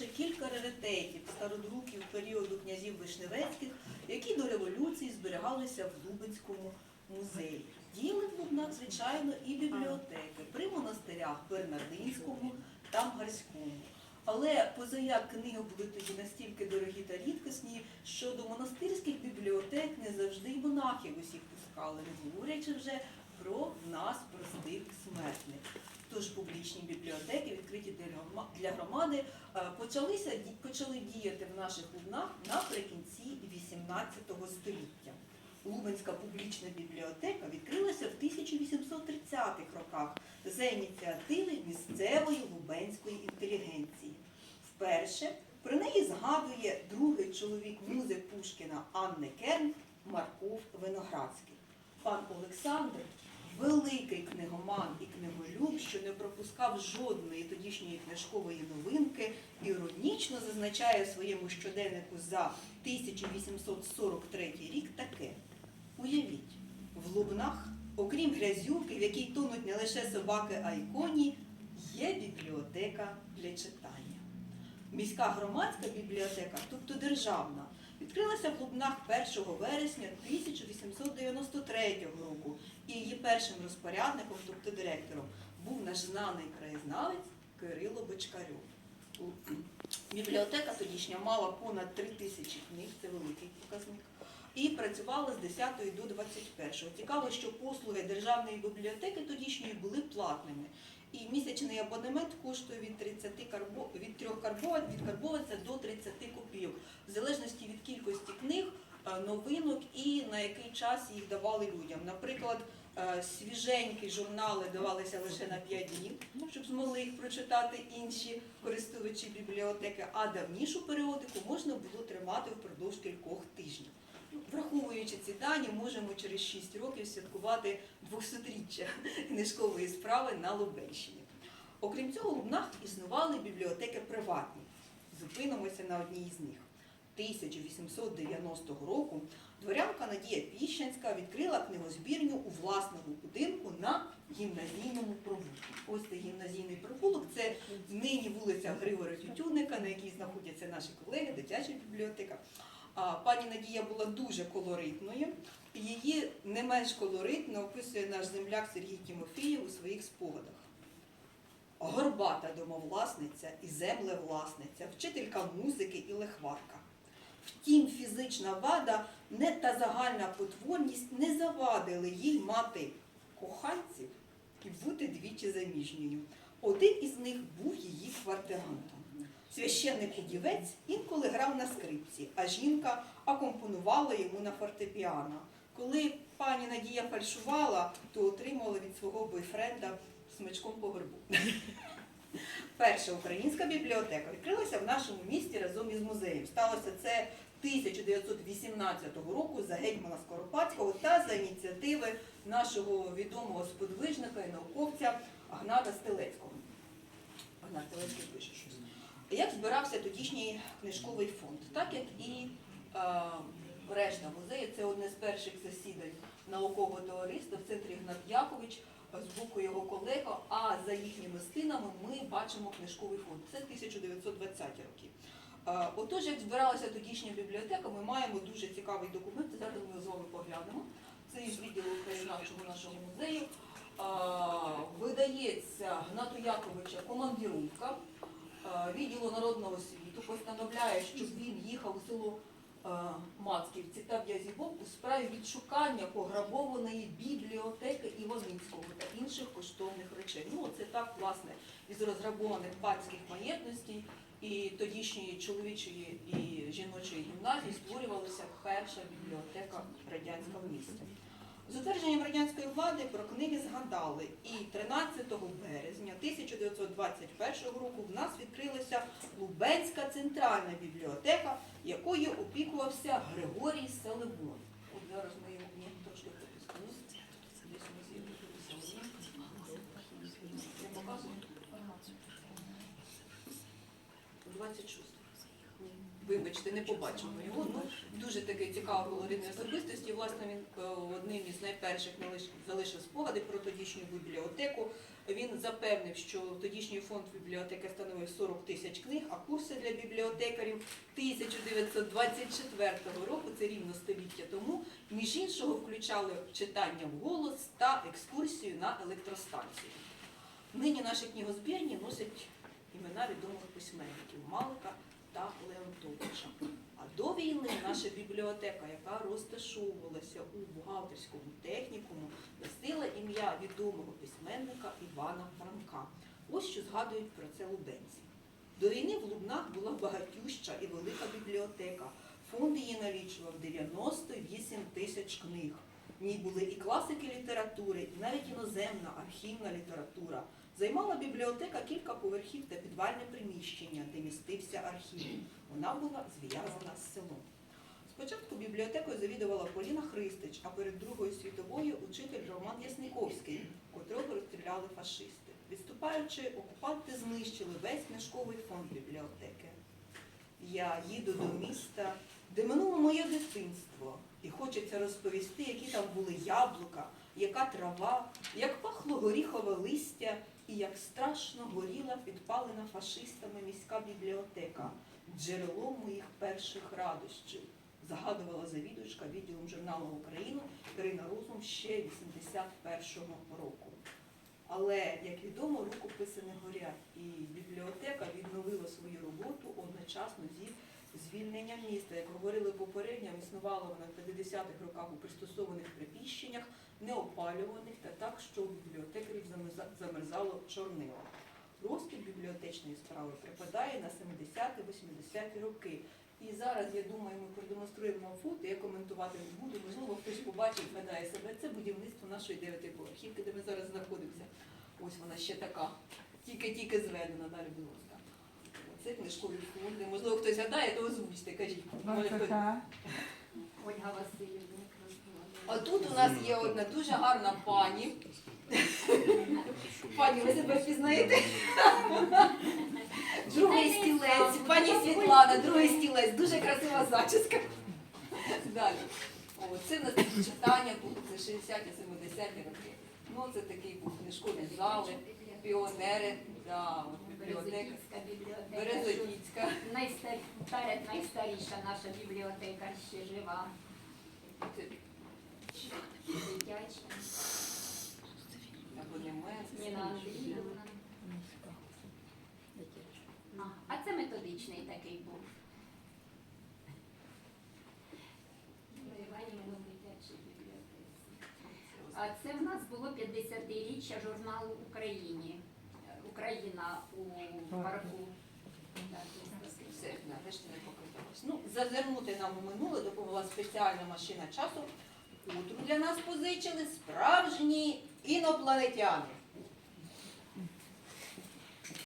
лише кілька раритетів стародруків періоду князів Вишневецьких, які до революції зберігалися в Лубенському музеї. Діяли в Лубнах, звичайно, і бібліотеки при монастирях Бернардинському та Мгарському. Але позаяк книги були тоді настільки дорогі та рідкісні, що до монастирських бібліотек не завжди й монахів усіх пускали, не говорячи вже про нас, простих смертних. Тож публічні бібліотеки, відкриті для громади, е, почалися почали діяти в наших лубнах наприкінці XVIII століття. Лубенська публічна бібліотека відкрилася в 1830-х роках за ініціативи місцевої лубенської інтелігенції. Вперше про неї згадує другий чоловік музи Пушкіна Анни Керн Марков Виноградський. Пан Олександр великий книгоман і книголюб, що не пропускав жодної тодішньої книжкової новинки, іронічно зазначає в своєму щоденнику за 1843 рік таке. Уявіть, в Лубнах, окрім грязюки, в якій тонуть не лише собаки, а й коні, є бібліотека для читання. Міська громадська бібліотека, тобто державна, відкрилася в Лубнах 1 вересня 1893 року, і її першим розпорядником, тобто директором, був наш знаний краєзнавець Кирило Бочкарьов. Бібліотека тодішня мала понад 3 тисячі книг, це великий показник, і працювала з 10 до 21. Цікаво, що послуги державної бібліотеки тодішньої були платними. І місячний абонемент коштує від 30 карбо, від 3 карбованців, від карбованця до 30 копійок, в залежності від кількості книг, е, новинок і на який час їх давали людям. Наприклад, е, свіженькі журнали давалися лише на 5 днів, щоб змогли їх прочитати інші користувачі бібліотеки, а давнішу періодику можна було тримати впродовж кількох тижнів. Ну, Враховуючи ці дані, можемо через 6 років святкувати 200-річчя книжкової справи на Лубенщині. Окрім цього, у Лубнах існували бібліотеки приватні. Зупинимося на одній з них. 1890 року дворянка Надія Піщанська відкрила книгозбірню у власному будинку на гімназійному провулку. Ось цей гімназійний провулок це нині вулиця Григора Тютюнника, на якій знаходяться наші колеги, дитяча бібліотека. А пані Надія була дуже колоритною. Її не менш колоритно описує наш земляк Сергій Тімофієв у своїх спогадах. Горбата домовласниця і землевласниця, вчителька музики і лихварка. Втім, фізична вада не та загальна потворність не завадили їй мати коханців і бути двічі заміжньою. Один із них був її квартирантом. Священник удівець інколи грав на скрипці, а жінка акомпонувала йому на фортепіано. Коли пані Надія фальшувала, то отримала від свого бойфренда смичком по горбу. Перша українська бібліотека відкрилася в нашому місті разом із музеєм. Сталося це 1918 року за гетьмана Скоропадського та за ініціативи нашого відомого сподвижника і науковця Агната Стелецького. Агнат Стелецький пише щось. Як збирався тодішній книжковий фонд, так як і е, решта музею, це одне з перших засідань наукового товариства в центрі Гнат Якович, з боку його колега, а за їхніми спинами ми бачимо книжковий фонд. Це 1920 роки. Е, Отож, як збиралася тодішня бібліотека, ми маємо дуже цікавий документ. Зараз ми з вами поглянемо. Це із відділу краєзнавчого нашого музею. Е, Видається Гнату Яковича командіровка е, відділу народного світу постановляє, щоб він їхав у село Мацківці та В'язівок у справі відшукання пограбованої бібліотеки Іваницького та інших коштовних речей. Ну, це так, власне, із розграбованих панських маєтностей і тодішньої чоловічої і жіночої гімназії створювалася перша бібліотека радянського міста. З утвердженням влади про книги згадали, і 13 березня 1921 року в нас відкрилася Лубенська центральна бібліотека, якою опікувався Григорій Селебон. От зараз ми його трошки показую. 26. Вибачте, не побачимо його. Ну, дуже такий цікавий колоритний особистості. Власне, він е, одним із найперших залишив спогади про тодішню бібліотеку. Він запевнив, що тодішній фонд бібліотеки становив 40 тисяч книг, а курси для бібліотекарів 1924 року, це рівно століття тому, між іншого включали читання вголос та екскурсію на електростанцію. Нині наші книгозбірні носять імена відомих письменників Малика та Леонтовича. А до війни наша бібліотека, яка розташовувалася у бухгалтерському технікуму, носила ім'я відомого письменника Івана Франка. Ось що згадують про це лубенці. До війни в Лубнах була багатюща і велика бібліотека. Фонд її налічував 98 тисяч книг. В ній були і класики літератури, і навіть іноземна архівна література. Займала бібліотека кілька поверхів та підвальне приміщення, де містився архів. Вона була зв'язана з селом. Спочатку бібліотекою завідувала Поліна Христич, а перед Другою світовою учитель Роман Ясниковський, котрого розстріляли фашисти. Відступаючи, окупанти знищили весь книжковий фонд бібліотеки. Я їду до міста, де минуло моє дитинство, і хочеться розповісти, які там були яблука, яка трава, як пахло горіхове листя, і як страшно горіла підпалена фашистами міська бібліотека, джерело моїх перших радощів, загадувала завідувачка відділом журналу Україну Ірина Розум ще 81-го року. Але, як відомо, рукописи не горять, і бібліотека відновила свою роботу одночасно зі звільненням міста. Як говорили попередньо, існувала вона в 50-х роках у пристосованих приміщеннях, неопалюваних та так, що у бібліотекарів замерза- замерзало чорнило. Розкіт бібліотечної справи припадає на 70-80-ті роки. І зараз, я думаю, ми продемонструємо фото, я коментувати не буду. Можливо, хтось побачить, згадає себе. Це будівництво нашої дев'ятиповерхівки, де ми зараз знаходимося. Ось вона ще така, тільки-тільки зведена, далі, ласка. Це книжкові фонди. Можливо, хтось згадає, то озвучте, кажіть. Ольга Васильівна. А тут у нас є одна дуже гарна пані. Пані, ви себе впізнаєте? Другий стілець, пані Світлана, другий стілець, дуже красива зачіска. Далі. О, це в нас такі читання були, це 60-ті, 70-ті роки. Ну, це такий був книжкові зали, піонери, да, от бібліотека. Березотіцька. Найстар... Перед найстаріша наша бібліотека ще жива. Дитяча. Ніна Андріївна. А це методичний такий був. При Іванівну дитячій бібліотеці. А це в нас було 50-річчя журналу Україні. Україна у парку. Все, нарешті не покидалось. Ну, зазирнути нам у минуле допомогла спеціальна машина часу, котру для нас позичили справжні інопланетяни.